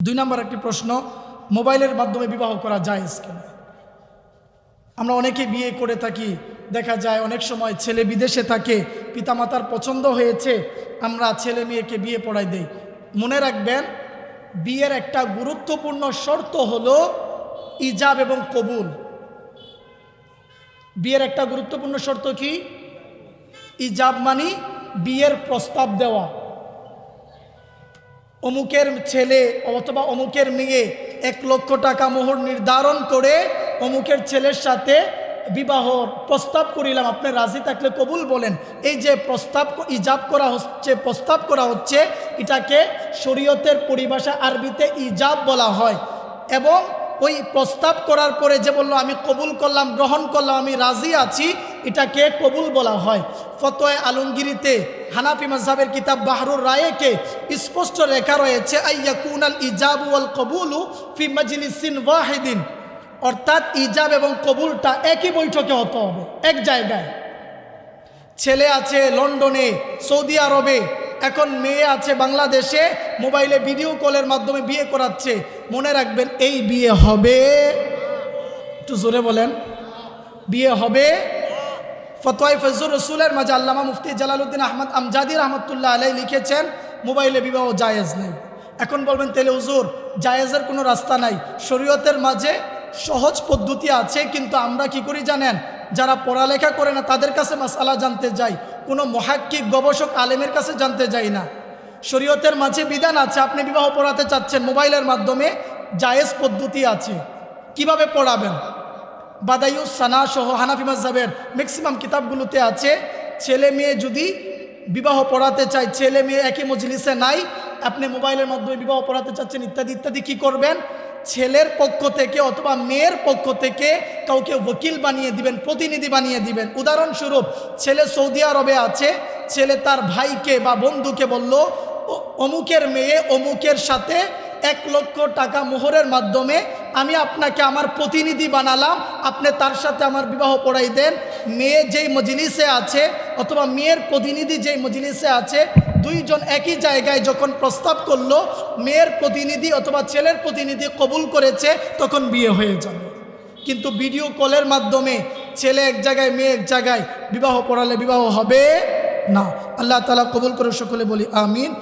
দুই নম্বর একটি প্রশ্ন, মোবাইলের মাধ্যমে বিবাহ করা যায় কেন? আমরা অনেকে বিয়ে করে থাকি, দেখা যায় অনেক সময় ছেলে বিদেশে থাকে, পিতামাতার পছন্দ হয়েছে, আমরা ছেলে মেয়েকে বিয়ে পড়াই দেই। মনে রাখবেন, বিয়ের একটা গুরুত্বপূর্ণ শর্ত হলো ইজাব এবং কবুল। বিয়ের একটা গুরুত্বপূর্ণ শর্ত কি? ইজাব মানি বিয়ের প্রস্তাব দেওয়া। অমুকের ছেলে অথবা অমুকের মেয়ে এক লক্ষ টাকা মোহর নির্ধারণ করে অমুকের ছেলের সাথে বিবাহ প্রস্তাব করিলাম। আপনি রাজি থাকলে কবুল বলেন। এই যে প্রস্তাব ইজাব করা হচ্ছে, প্রস্তাব করা হচ্ছে, এটাকে শরীয়তের পরিভাষা আরবিতে ইজাব বলা হয়। এবং ওই প্রস্তাব করার পরে যে বলল, আমি কবুল করলাম, গ্রহণ করলাম, আমি রাজি আছি এটাকে কবুল বলা হয়। ফতোয় আলমগিরিতে হানাফি মজাবের কিতাব বাহরুর রায়েকে স্পষ্ট লেখা রয়েছে মাজলিসিন ওয়াহিদিন। অর্থাৎ ইজাব এবং কবুলটা একই বৈঠকে হতে হবে, এক জায়গায়। ছেলে আছে লন্ডনে, সৌদি আরবে, এখন মেয়ে আছে বাংলাদেশে, মোবাইলে ভিডিও কলের মাধ্যমে বিয়ে করাচ্ছে। মনে রাখবেন, এই বিয়ে হবে, একটু জোরে বলেন, বিয়ে হবে ফতোয় ফজুর রসুলের মাঝে আল্লামা মুফতি জালালউদ্দিন আহমদ আমজাদি রহমতুল্লাহ আলাই লিখেছেন, মোবাইলে বিবাহ জায়েজ নেই। এখন বলবেন তেলে হুজুর, জায়েজের কোনো রাস্তা নাই। শরীয়তের মাঝে সহজ পদ্ধতি আছে, কিন্তু আমরা কি করি জানেন? যারা পড়ালেখা করে না, তাদের কাছে মাসালা জানতে যাই। কোনো মহাক্কিক গবেষক, আলেমের কাছে জানতে যাই না। শরীয়তের মাঝে বিধান আছে, আপনি বিবাহ পড়াতে চাচ্ছেন, মোবাইলের মাধ্যমে জায়েজ পদ্ধতি আছে। কীভাবে পড়াবেন? বাদাইউস সানা সহ হানাফি মাজাবের ম্যাক্সিমাম কিতাবগুলোতে আছে, ছেলে মেয়ে যদি বিবাহ পড়াতে চায়, ছেলে মেয়ে একই মজলিসে নাই, আপনি মোবাইলের মাধ্যমে বিবাহ পড়াতে চাচ্ছেন, ইত্যাদি ইত্যাদি কি করবেন? ছেলের পক্ষ থেকে অথবা মেয়ের পক্ষ থেকে কাউকে ওকিল বানিয়ে দিবেন, প্রতিনিধি বানিয়ে দিবেন। উদাহরণস্বরূপ, ছেলে সৌদি আরবে আছে, ছেলে তার ভাইকে বা বন্ধুকে বলল অমুকের মেয়ে অমুকের সাথে এক লক্ষ টাকা মোহরের মাধ্যমে আমি আপনাকে আমার প্রতিনিধি বানালাম। আপনি তার সাথে আমার বিবাহ পড়াই দেন। মেয়ে যেই মজলিসে আছে অথবা মেয়ের প্রতিনিধি যেই মজলিসে আছে, দুইজন একই জায়গায় যখন প্রস্তাব করল, মেয়ের প্রতিনিধি অথবা ছেলের প্রতিনিধি কবুল করেছে, তখন বিয়ে হয়ে যাবে। কিন্তু ভিডিও কলের মাধ্যমে ছেলে এক জায়গায়, মেয়ে এক জায়গায় বিবাহ পড়ালে বিবাহ হবে না। আল্লাহ তালা কবুল করে সকলে বলি আমিন।